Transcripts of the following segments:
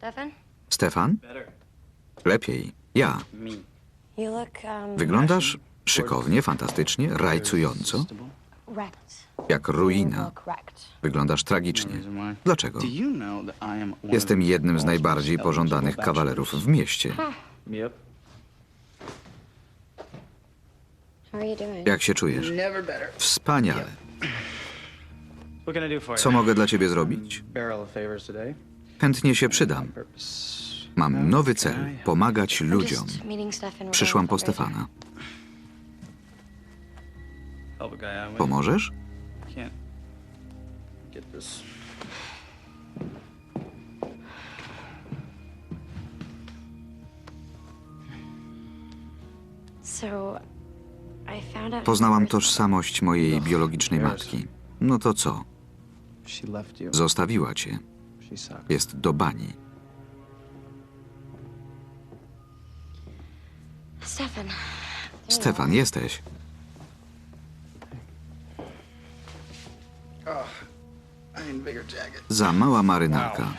Stefan? Stefan? Lepiej. Ja. You look, um, Wyglądasz szykownie, fantastycznie, rajcująco, wrecked. jak You ruina. look wrecked. Wyglądasz tragicznie. Dlaczego? Jestem jednym z najbardziej pożądanych kawalerów w mieście. Yep. How are you doing? Jak się czujesz? Wspaniale. Co mogę dla ciebie zrobić? Chętnie się przydam. Mam nowy cel pomagać ludziom. Przyszłam po Stefana. Pomożesz? Poznałam tożsamość mojej biologicznej matki. No to co? Zostawiła cię. Jest do bani. Stefan. Stefan, jesteś. Jacket. Za mała marynarka.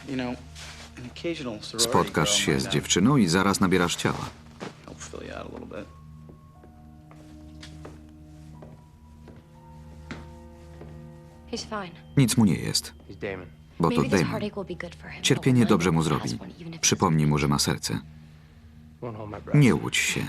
Spotkasz się z dziewczyną i zaraz nabierasz ciała. Nic mu nie jest. Bo to Damon. Cierpienie dobrze mu zrobi. Przypomnij mu, że ma serce. Nie łudź się.